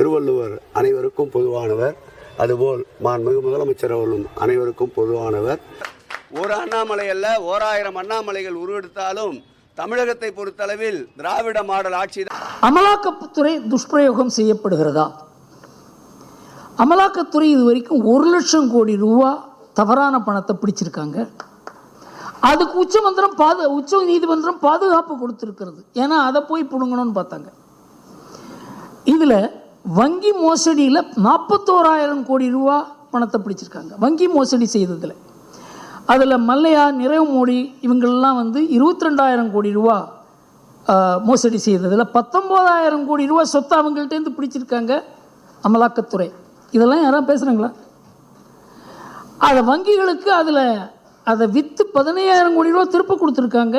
திருவள்ளுவர் அனைவருக்கும் பொதுவானவர். அதுபோல் மாண்புமிகு முதலமைச்சர் அவர்களும் அனைவருக்கும் பொதுவானவர். ஒரு அண்ணாமலை அல்ல ஓராயிரம் அண்ணாமலைகள் உருவெடுத்தாலும் தமிழகத்தை பொறுத்தளவில் திராவிட மாடல் ஆட்சி அமலாக்கத்துறை துஷ்பிரயோகம் செய்யப்படுகிறதா? அமலாக்கத்துறை இது வரைக்கும் ஒரு லட்சம் கோடி ரூபா தவறான பணத்தை பிடிச்சிருக்காங்க. அதுக்கு உச்சமந்திரம் பாது உச்ச நீதிமன்றம் பாதுகாப்பு கொடுத்துருக்கிறது. ஏன்னா அதை போய் பிடுங்கணும்னு பார்த்தாங்க. இதில் வங்கி மோசடியில் நாற்பத்தோராயிரம் கோடி ரூபா பணத்தை பிடிச்சிருக்காங்க. வங்கி மோசடி செய்ததில். அதில் மல்லையா நிறைவு மோடி இவங்கள்லாம் வந்து இருபத்தி ரெண்டாயிரம் கோடி ரூபா மோசடி செய்ததில் பத்தொம்போதாயிரம் கோடி ரூபா சொத்து அவங்கள்ட்டேருந்து பிடிச்சிருக்காங்க அமலாக்கத்துறை. இதெல்லாம் யாராவது பேசுகிறாங்களா அதை வங்கிகளுக்கு அதில் அதை விற்று பதினையாயிரம் கோடி ரூபா திருப்ப கொடுத்துருக்காங்க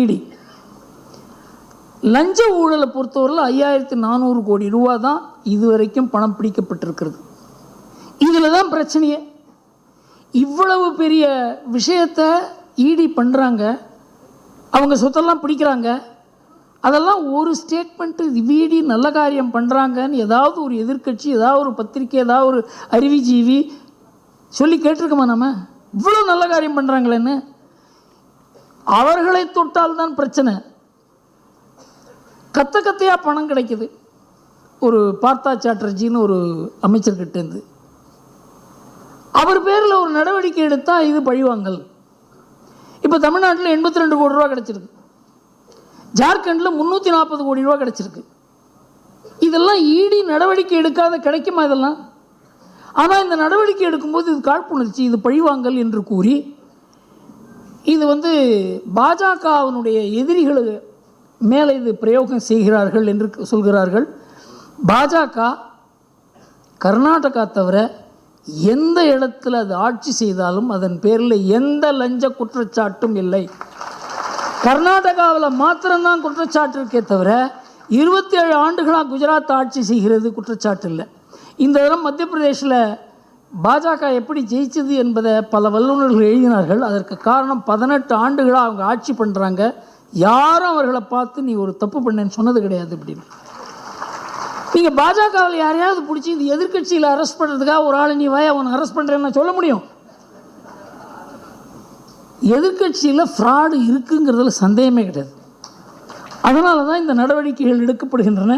இடி. லஞ்ச ஊழலை பொறுத்தவரையில் ஐயாயிரத்தி நானூறு கோடி ரூபா தான் இதுவரைக்கும் பணம் பிடிக்கப்பட்டிருக்கிறது. இதில் தான் பிரச்சனையே. இவ்வளவு பெரிய விஷயத்தை ஈடி பண்ணுறாங்க அவங்க சொத்தெல்லாம் பிடிக்கிறாங்க. அதெல்லாம் ஒரு ஸ்டேட்மெண்ட்டு வீடி நல்ல காரியம் பண்ணுறாங்கன்னு ஏதாவது ஒரு எதிர்க்கட்சி ஏதாவது ஒரு பத்திரிக்கை ஏதாவது ஒரு அறிவிஜீவி சொல்லி கேட்டிருக்கோமா நம்ம இவ்வளோ நல்ல காரியம் பண்ணுறாங்களேன்னு அவர்களை தொட்டால் தான் பிரச்சனை. கத்த கத்தையாக பணம் கிடைக்குது. ஒரு பார்த்தா சாட்டர்ஜின்னு ஒரு அமைச்சர்கிட்டேருந்து அவர் பேரில் ஒரு நடவடிக்கை எடுத்தால் இது பழிவாங்கல் இப்போ தமிழ்நாட்டில் எண்பத்தி ரெண்டு கோடி ரூபா கிடச்சிருக்கு. ஜார்க்கண்டில் முந்நூற்றி நாற்பது கோடி ரூபா கிடச்சிருக்கு. இதெல்லாம் ஈடி நடவடிக்கை எடுக்காத கிடைக்குமா இதெல்லாம்? ஆனால் இந்த நடவடிக்கை எடுக்கும்போது இது காழ்ப்புணர்ச்சி இது பழிவாங்கல் என்று கூறி இது வந்து பாஜகவினுடைய எதிரிகள் மேலே இது பிரயோகம் செய்கிறார்கள் என்று சொல்கிறார்கள். பாஜக கர்நாடகா தவிர எந்த இடத்துல அது ஆட்சி செய்தாலும் அதன் பேரில் எந்த லஞ்ச குற்றச்சாட்டும் இல்லை. கர்நாடகாவில் மாத்திரம்தான் குற்றச்சாட்டு இருக்கே தவிர இருபத்தி ஏழு ஆண்டுகளாக குஜராத் ஆட்சி செய்கிறது குற்றச்சாட்டு இல்லை. இந்த தரம் மத்திய பிரதேசில் பாஜக எப்படி ஜெயிச்சது என்பதை பல வல்லுநர்கள் எழுதினார்கள். அதற்கு காரணம் பதினெட்டு ஆண்டுகளாக அவங்க ஆட்சி பண்ணுறாங்க யாரும் அவர்களை பார்த்து நீ ஒரு தப்பு பண்ணேன்னு சொன்னது கிடையாது அப்படின்னு. நீங்கள் பாஜகவில் யாரையாவது பிடிச்சி இந்த எதிர்க்கட்சியில் அரெஸ்ட் பண்ணுறதுக்காக ஒரு ஆள் நீ வாய அவனை அரெஸ்ட் பண்ணுறேன்னு சொல்ல முடியும்? எதிர்க்கட்சியில் ஃப்ராடு இருக்குங்கிறதுல சந்தேகமே கிடையாது. அதனால தான் இந்த நடவடிக்கைகள் எடுக்கப்படுகின்றன.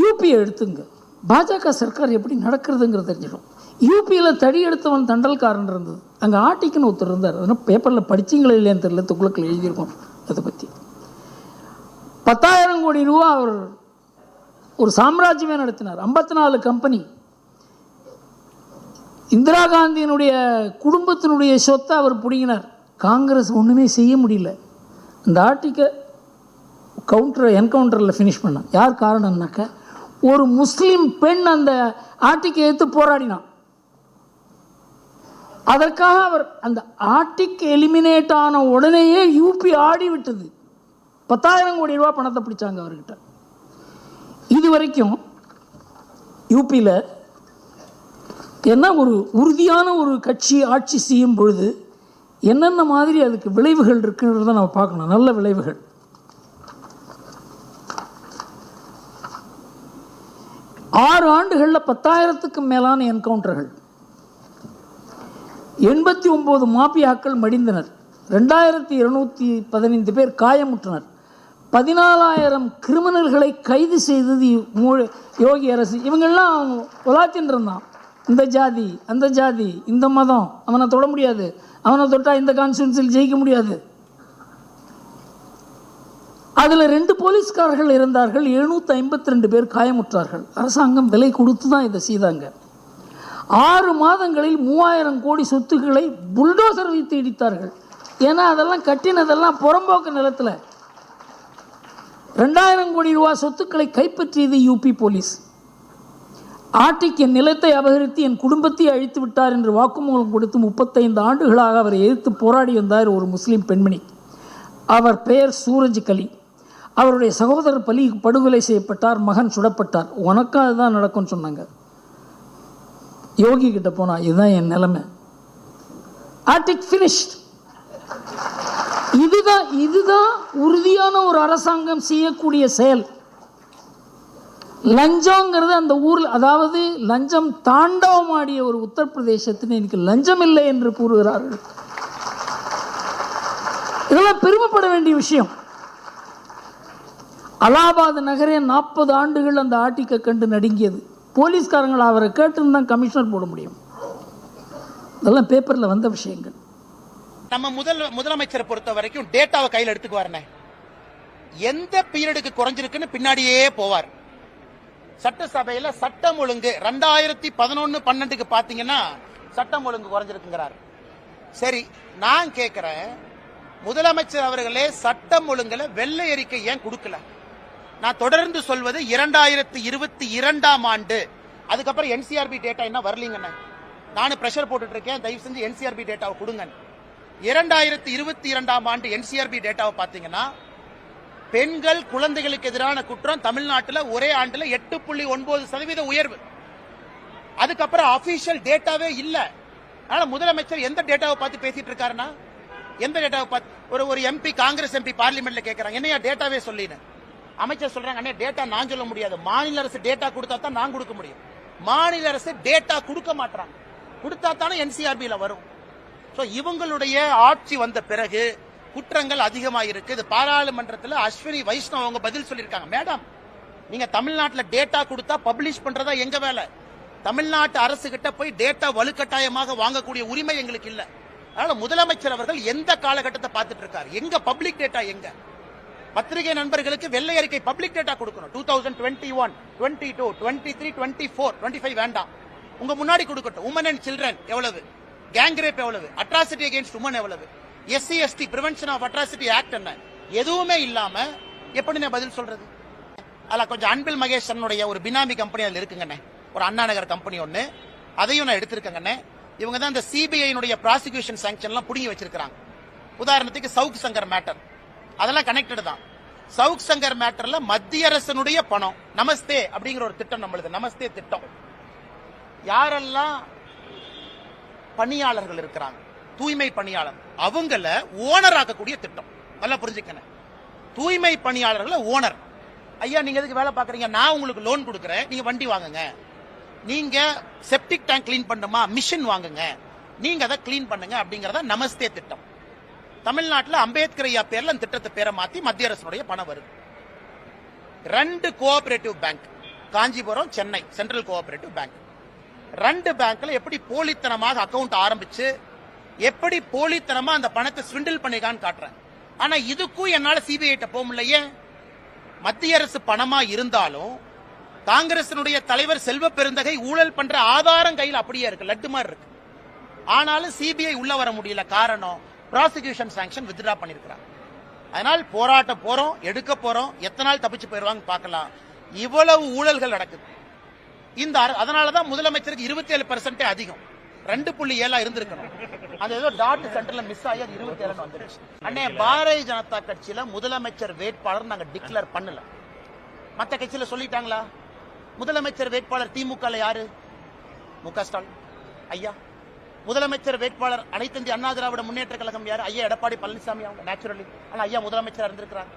யூபியை எடுத்துங்க. பாஜக சர்க்கார் எப்படி நடக்கிறதுங்கிறது தெரிஞ்சிடும் யூபியில் தடி எடுத்தவன் தண்டல்காரன் இருந்தது. அங்கே ஆட்டிக்குன்னு ஒருத்தர் இருந்தார். அதனால் பேப்பரில் படிச்சிங்களே இல்லையான்னு தெரியல. துக்குளக்கில் எழுதியிருக்கோம் அதை பற்றி பத்தாயிரம் கோடி ரூபா அவர் ஒரு சாம்ராஜ்யமே நடத்தினார். ஐம்பத்தி நாலு கம்பெனி இந்திரா காந்தியினுடைய குடும்பத்தினுடைய சொத்தை அவர் பிடிங்கினார். காங்கிரஸ் ஒன்றுமே செய்ய முடியல. அந்த ஆர்டிக்கை கவுண்டரை என்கவுண்டரில் ஃபினிஷ் பண்ணான். யார் காரணம்னாக்க ஒரு முஸ்லீம் பெண் அந்த ஆர்டிக்கை எடுத்து போராடினான். அதற்காக அவர் அந்த ஆர்டிக் எலிமினேட் ஆன உடனேயே யூபி ஆடி விட்டது. பத்தாயிரம் கோடி ரூபா பணத்தை பிடிச்சாங்க அவர்கிட்ட. இது வரைக்கும் யூபியில் என்ன ஒரு உறுதியான ஒரு கட்சி ஆட்சி செய்யும் பொழுது என்னென்ன மாதிரி அதுக்கு விளைவுகள் இருக்குன்றத நம்ம பார்க்கணும். நல்ல விளைவுகள். ஆறு ஆண்டுகளில் பத்தாயிரத்துக்கும் மேலான என்கவுண்டர்கள். எண்பத்தி ஒம்பது மாபியாக்கள் மடிந்தனர். ரெண்டாயிரத்தி இருநூற்றி பதினைந்து பேர் காயமுற்றனர். பதினாலாயிரம் கிரிமினல்களை கைது செய்தது மூ- யோகி அரசு. இவங்கெல்லாம் உலாத்தின்னு இருந்தான். இந்த ஜாதி அந்த ஜாதி இந்த மதம் அவனை தொட முடியாது. அவனை தொட்டால் இந்த கான்ஸ்டியூன்சியில் ஜெயிக்க முடியாது. அதில் ரெண்டு போலீஸ்காரர்கள் இருந்தார்கள். எழுநூற்றி ஐம்பத்தி ரெண்டு பேர் காயமுற்றார்கள். அரசாங்கம் விலை கொடுத்து தான் இதை செய்தாங்க. ஆறு மாதங்களில் மூவாயிரம் கோடி சொத்துக்களை புல்டோசர் வைத்து இடித்தார்கள். ஏன்னா அதெல்லாம் கட்டினதெல்லாம் புறம்போக்கு நிலத்தில். ரெண்டாயிரம் கோடி ரூபா சொத்துக்களை கைப்பற்றியது யூபி போலீஸ். ஆட்டிக்கு என் நிலத்தை அபகரித்து என் குடும்பத்தை அழித்து விட்டார் என்று வாக்குமூலம் கொடுத்து முப்பத்தைந்து ஆண்டுகளாக அவரை எதிர்த்து போராடி வந்தார் ஒரு முஸ்லீம் பெண்மணி. அவர் பெயர் சூரஜ் கலி. அவருடைய சகோதரர் பலி படுகொலை செய்யப்பட்டார் மகன் சுடப்பட்டார். உனக்கும் அதுதான் நடக்கும்னு சொன்னாங்க. யோகி கிட்ட போனா இதுதான் என் நிலைமை. ஆர்டிக் ஃபினிஷ்ட் இதுதான் இதுதான் உறுதியான ஒரு அரசாங்கம் செய்யக்கூடிய செயல். லஞ்சங்கிறது அந்த ஊரில் அதாவது லஞ்சம் தாண்டவமாடிய ஒரு உத்தரப்பிரதேசத்தில் இன்னைக்கு லஞ்சம் இல்லை என்று கூறுகிறார்கள். இதெல்லாம் பெருமைப்பட வேண்டிய விஷயம். அலாபாத் நகரே நாற்பது ஆண்டுகள் அந்த ஆட்டிக்க கண்டு நடுங்கியது. போலீஸ்காரங்களை அவரை கேட்டுன்னு தான் கமிஷனர் போட முடியும். இதெல்லாம் பேப்பரில் வந்த விஷயங்கள். நம்ம முதல் முதலமைச்சரை பொறுத்த வரைக்கும் டேட்டாவை கையில் எடுத்துக்குவாருண்ணே எந்த பீரியடுக்கு குறைஞ்சிருக்குன்னு பின்னாடியே போவார். சட்டசபையில சட்டம் ஒழுங்கு ரெண்டாயிரத்தி பதினொன்னு பன்னெண்டுக்கு பாத்தீங்கன்னா சட்டம் ஒழுங்கு குறைஞ்சிருக்குங்கிறார். சரி நான் கேட்கிறேன் முதலமைச்சர் அவர்களே சட்டம் ஒழுங்குல வெள்ளை அறிக்கை ஏன் கொடுக்கல? நான் தொடர்ந்து சொல்வது இரண்டாயிரத்தி இருபத்தி இரண்டாம் ஆண்டு. அதுக்கப்புறம் என்சிஆர்பி டேட்டா என்ன வரலீங்கண்ணே நானும் ப்ரெஷர் போட்டுட்டு இருக்கேன் தயவு செஞ்சு என்சிஆர்பி டேட்டாவை கொடுங்க இரண்டாயிரத்தி இருபத்தி இரண்டாம் ஆண்டு என்சிஆர்பி டேட்டாவை பார்த்தீங்கன்னா பெண்கள் குழந்தைகளுக்கு எதிரான குற்றம் தமிழ்நாட்டில் ஒரே ஆண்டுல எட்டு புள்ளி ஒன்பது சதவீத உயர்வு. அதுக்கப்புறம் அபிஷியல் டேட்டாவே இல்லை. அதனால முதலமைச்சர் எந்த டேட்டாவை பார்த்து பேசிட்டு இருக்காருன்னா எந்த டேட்டாவை பார்த்து ஒரு ஒரு எம்பி காங்கிரஸ் எம்பி பார்லிமெண்ட்ல கேட்கறாங்க என்னையா டேட்டாவே சொல்லினேன். அமைச்சர் சொல்றாங்க அண்ணே டேட்டா நான் சொல்ல முடியாது. மாநில அரசு டேட்டா கொடுத்தா தான் நான் கொடுக்க முடியும். மாநில அரசு டேட்டா கொடுக்க மாட்டாங்க கொடுத்தா தானே என்சிஆர்பியில் வரும். ஸோ இவங்களுடைய ஆட்சி வந்த பிறகு குற்றங்கள் அதிகமாயிருக்கு இது பாராளுமன்றத்தில் அஸ்வினி வைஷ்ணவ் அவங்க பதில் சொல்லியிருக்காங்க. மேடம் நீங்க தமிழ்நாட்டில் டேட்டா கொடுத்தா பப்ளிஷ் பண்றதா எங்க வேலை? தமிழ்நாட்டு அரசு கிட்ட போய் டேட்டா வலுக்கட்டாயமாக வாங்கக்கூடிய உரிமை எங்களுக்கு இல்லை. அதனால முதலமைச்சர் அவர்கள் எந்த காலகட்டத்தை பார்த்துட்டு இருக்காரு? எங்க பப்ளிக் டேட்டா எங்க? பத்திரிகை நண்பர்களுக்கு வெள்ளை அறிக்கை பப்ளிக் டேட்டா கொடுக்கணும். Two thousand twenty one twenty two twenty three twenty four twenty five வேண்டாம். உங்க முன்னாடி கொடுக்கட்டும். உமன் அண்ட் சில்ட்ரன் எவ்வளவு? கேங் ரேப் எவ்வளவு? அட்ராசிட்டி அகேன்ஸ்ட் உமன் எவ்வளவு? SC ST prevention of atrocity act என்ன? எதுவுமே இல்லாம எப்படி நான் பதில் சொல்றது? அதில் கொஞ்சம் அன்பில் மகேஷனுடைய ஒரு பினாமி கம்பெனி அதில் இருக்குங்கண்ணே. ஒரு அண்ணா நகர் கம்பெனி ஒன்று அதையும் நான் எடுத்திருக்கேங்கண்ணே. இவங்க தான் இந்த சிபிஐனுடைய ப்ராசிக்யூஷன் சாங்ஷன்லாம் எல்லாம் புடுங்கி வச்சிருக்காங்க உதாரணத்துக்கு சவுக் சங்கர் மேட்டர் அதெல்லாம் கனெக்டட் தான். சவுக் சங்கர் மேட்டர்ல மத்திய அரசனுடைய பணம். நமஸ்தே அப்படிங்கிற ஒரு திட்டம் நம்மளுது. நமஸ்தே திட்டம். யாரெல்லாம் பணியாளர்கள் இருக்கிறாங்க? தூய்மை பணியாளர். அவங்கள ஓனர் ஆக்கக்கூடிய திட்டம். நல்லா புரிஞ்சுக்கணும் தூய்மை பணியாளர்களை ஓனர் ஐயா நீங்க எதுக்கு வேலை பாக்குறீங்க நான் உங்களுக்கு லோன் கொடுக்குறேன். நீங்க வண்டி வாங்குங்க. நீங்க செப்டிக் டேங்க் க்ளீன் பண்ணுமா? மிஷின் வாங்குங்க. நீங்க அதை க்ளீன் பண்ணுங்க அப்படிங்கறத நமஸ்தே திட்டம். தமிழ்நாட்டில் அம்பேத்கர் ஐயா பேர்ல அந்த திட்டத்தை பேரை மாத்தி மத்திய அரசுடைய பணம் வருது. ரெண்டு cooperative bank Kanchipuram Chennai central cooperative bank ரெண்டு பேங்க்ல எப்படி போலித்தனமாக அக்கவுண்ட் ஆரம்பிச்சு எப்படி போலித்தனமா அந்த பணத்தை ஸ்விண்டில் பண்ணிருக்கான்னு காட்டுறேன். ஆனா இதுக்கும் என்னால சிபிஐ போக முடியலையே. மத்திய அரசு பணமா இருந்தாலும் காங்கிரசினுடைய தலைவர் செல்வ பெருந்தகை ஊழல் பண்ற ஆதாரம் கையில் அப்படியே இருக்கு லட்டு மாதிரி இருக்கு. ஆனாலும் சிபிஐ உள்ள வர முடியல. காரணம் ப்ராசிக்யூஷன் சாங்ஷன் வித்ட்ரா பண்ணிருக்கிறாங்க அதனால் போராட்டம் போறோம் எடுக்க போறோம் எத்தனை நாள் தப்பிச்சு போயிருவாங்க பார்க்கலாம். இவ்வளவு ஊழல்கள் நடக்குது. இந்த அதனால அதனாலதான் முதலமைச்சருக்கு இருபத்தி ஏழு பர்சன்டே அதிகம். ரெண்டு புள்ளி ஏழா இருந்திருக்கணும். அது ஏதோ டாட் சென்டர்ல மிஸ் ஆகி அது இருபத்தி ஏழு வந்துருச்சு. அண்ணே பாரதிய ஜனதா கட்சியில முதலமைச்சர் வேட்பாளர் நாங்க டிக்ளேர் பண்ணல. மத்த கட்சியில சொல்லிட்டாங்களா? முதலமைச்சர் வேட்பாளர் திமுக யாரு? மு க ஸ்டாலின். ஐயா முதலமைச்சர் வேட்பாளர் அனைத்து இந்திய அண்ணா திராவிட முன்னேற்ற கழகம் யார்? ஐயா எடப்பாடி பழனிசாமி அவங்க நேச்சுரலி ஆனா ஐயா முதலமைச்சர் இருந்திருக்கிறாங்க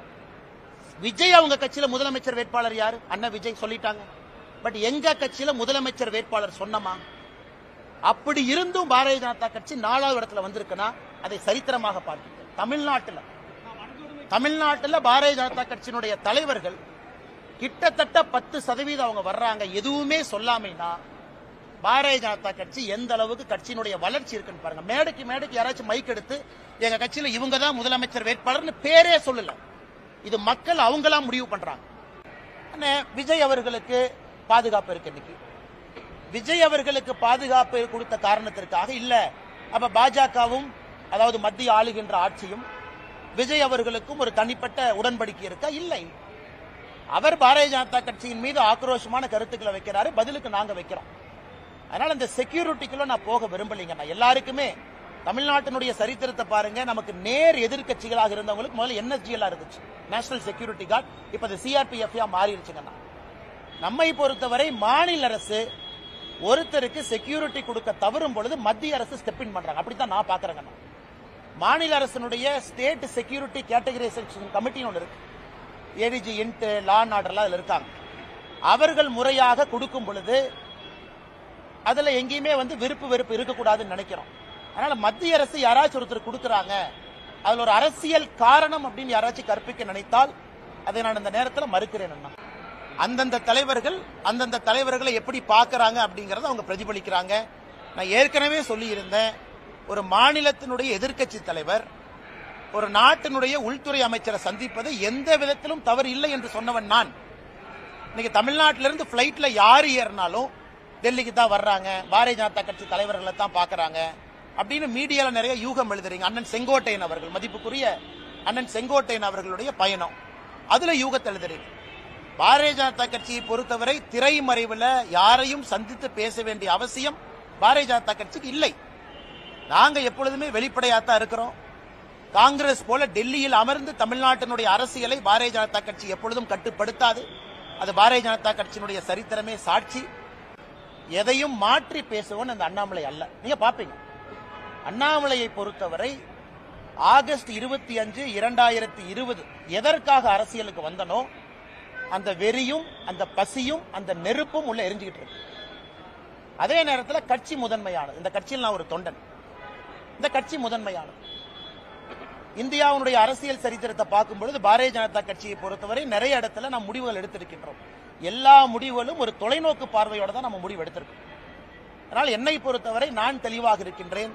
விஜய் அவங்க கட்சியில முதலமைச்சர் வேட்பாளர் யாரு? அண்ணா விஜய் சொல்லிட்டாங்க. பட் எங்க கட்சியில முதலமைச்சர் வேட்பாளர் சொன்னமா? அப்படி இருந்தும் பாரதிய ஜனதா கட்சி நாலாவது இடத்துல வந்திருக்குன்னா அதை சரித்திரமாக பார்த்து தமிழ்நாட்டுல தமிழ்நாட்டுல பாரதிய ஜனதா கட்சியினுடைய தலைவர்கள் கிட்டத்தட்ட பத்து சதவீதம் அவங்க வர்றாங்க. எதுவுமே சொல்லாமைனா பாரதிய ஜனதா கட்சி எந்த அளவுக்கு கட்சியினுடைய வளர்ச்சி இருக்குன்னு பாருங்க. மேடைக்கு மேடைக்கு யாராச்சும் மைக் எடுத்து எங்க கட்சியில இவங்க தான் முதலமைச்சர் வேட்பாளர்னு பேரே சொல்லல. இது மக்கள் அவங்களா முடிவு பண்றாங்க. விஜய் அவர்களுக்கு பாதுகாப்பு இருக்கு இன்னைக்கு. விஜய் அவர்களுக்கு பாதுகாப்பு கொடுத்த காரணத்திற்காக இல்ல. அப்ப பாஜகவும் அதாவது மத்திய ஆளுகின்ற ஆட்சியும் விஜய் அவர்களுக்கும் ஒரு தனிப்பட்ட உடன்படிக்கை இருக்கா? இல்லை. அவர் பாரதிய ஜனதா கட்சியின் மீது ஆக்ரோஷமான கருத்துக்களை வைக்கிறாரு. பதிலுக்கு நாங்க வைக்கிறோம். அதனால இந்த செக்யூரிட்டிக்குள்ள நான் போக விரும்பலைங்க. நான் எல்லாருக்குமே தமிழ்நாட்டினுடைய சரித்திரத்தை பாருங்க. நமக்கு நேர் எதிர்க்கட்சிகளாக இருந்தவங்களுக்கு முதல்ல என்எஸ்ஜிஎல் இருந்துச்சு. நேஷனல் செக்யூரிட்டி கார்டு இப்ப அது சிஆர்பிஎஃப்யா மாறிடுச்சுங்கண்ணா நம்மை பொறுத்தவரை மாநில அரசு ஒருத்தருக்கு செக்யூரிட்டி கொடுக்க தவறும் பொழுது மத்திய அரசு ஸ்டெப் இன் பண்றாங்க. அப்படித்தான் நான் பாக்குறேங்கண்ணா மாநில அரசினுடைய ஸ்டேட் செக்யூரிட்டி கேட்டகரைசேஷன் கமிட்டின்னு ஒன்று இருக்கு. ஏடிஜி இன்ட் லா அண்ட் ஆர்டர்லாம் அதில் இருக்காங்க. அவர்கள் முறையாக கொடுக்கும் பொழுது அதுல எங்கேயுமே வந்து விருப்பு வெறுப்பு இருக்கக்கூடாதுன்னு நினைக்கிறோம். அதனால மத்திய அரசு யாராச்சும் ஒருத்தர் கொடுக்குறாங்க அதில் ஒரு அரசியல் காரணம் அப்படின்னு யாராச்சும் கற்பிக்க நினைத்தால் அதை நான் இந்த நேரத்தில் மறுக்கிறேன் அண்ணா. அந்தந்த தலைவர்கள் அந்தந்த தலைவர்களை எப்படி பார்க்குறாங்க அப்படிங்கிறத அவங்க பிரதிபலிக்கிறாங்க. நான் ஏற்கனவே சொல்லியிருந்தேன் ஒரு மாநிலத்தினுடைய எதிர்க்கட்சி தலைவர் ஒரு நாட்டினுடைய உள்துறை அமைச்சரை சந்திப்பது எந்த விதத்திலும் தவறு இல்லை என்று சொன்னவன் நான். இன்னைக்கு தமிழ்நாட்டிலிருந்து ஃப்ளைட்டில் பிளைட்ல யார் ஏறினாலும் டெல்லிக்கு தான் வர்றாங்க. பாரதிய ஜனதா கட்சி தலைவர்களை தான் பாக்குறாங்க அப்படின்னு மீடியால நிறைய யூகம் எழுதுறீங்க. அண்ணன் செங்கோட்டையன் அவர்கள் மதிப்புக்குரிய அண்ணன் செங்கோட்டையன் அவர்களுடைய பயணம். அதுல யூகத்தை எழுதுறீங்க. பாரதிய ஜனதா கட்சியை பொறுத்தவரை திரைமறைவுல யாரையும் சந்தித்து பேச வேண்டிய அவசியம் பாரதிய ஜனதா கட்சிக்கு இல்லை. நாங்க எப்பொழுதுமே வெளிப்படையாத்தான் இருக்கிறோம். காங்கிரஸ் போல டெல்லியில் அமர்ந்து தமிழ்நாட்டினுடைய அரசியலை பாரதிய ஜனதா கட்சி எப்பொழுதும் கட்டுப்படுத்தாது. அது பாரதிய ஜனதா கட்சியினுடைய சரித்திரமே சாட்சி. எதையும் மாற்றி பேசுவன் அந்த அண்ணாமலை அல்ல. நீங்க பாப்பீங்க. அண்ணாமலையை பொறுத்தவரை ஆகஸ்ட் இருபத்தி அஞ்சு இரண்டாயிரத்தி இருபது எதற்காக அரசியலுக்கு வந்தனோ அந்த வெறியும் அந்த பசியும் அந்த நெருப்பும் உள்ள எரிஞ்சுக்கிட்டு இருக்கு. அதே நேரத்தில் கட்சி முதன்மையானது. இந்த கட்சியில் நான் ஒரு தொண்டன். இந்த கட்சி முதன்மையானது. இந்தியாவுடைய அரசியல் சரித்திரத்தை பார்க்கும் பொழுது பாரதிய ஜனதா கட்சியை பொறுத்தவரை நிறைய இடத்துல நாம் முடிவுகள் எடுத்திருக்கின்றோம். எல்லா முடிவுகளும் ஒரு தொலைநோக்கு பார்வையோட தான் நம்ம முடிவு எடுத்திருக்கோம். அதனால் என்னை பொறுத்தவரை நான் தெளிவாக இருக்கின்றேன்.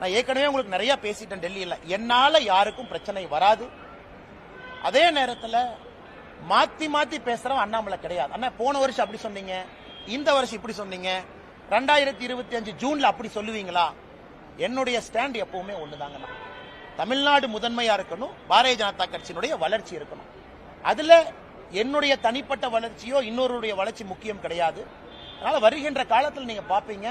நான் ஏற்கனவே உங்களுக்கு நிறைய பேசிட்டேன் டெல்லியில். என்னால் யாருக்கும் பிரச்சனை வராது. அதே நேரத்தில் மாத்தி மாத்தி பேசுறவன் அண்ணாமலை கிடையாது. அண்ணா போன வருஷம் அப்படி சொன்னீங்க. இந்த வருஷம் இப்படி சொன்னீங்க. ரெண்டாயிரத்தி இருபத்தி அஞ்சு ஜூன்ல அப்படி சொல்லுவீங்களா? என்னுடைய ஸ்டாண்ட் எப்பவுமே ஒண்ணுதாங்கண்ணா தமிழ்நாடு முதன்மையா இருக்கணும். பாரதிய ஜனதா கட்சியினுடைய வளர்ச்சி இருக்கணும். அதுல என்னுடைய தனிப்பட்ட வளர்ச்சியோ இன்னொருடைய வளர்ச்சி முக்கியம் கிடையாது. அதனால வருகின்ற காலத்தில் நீங்க பாப்பீங்க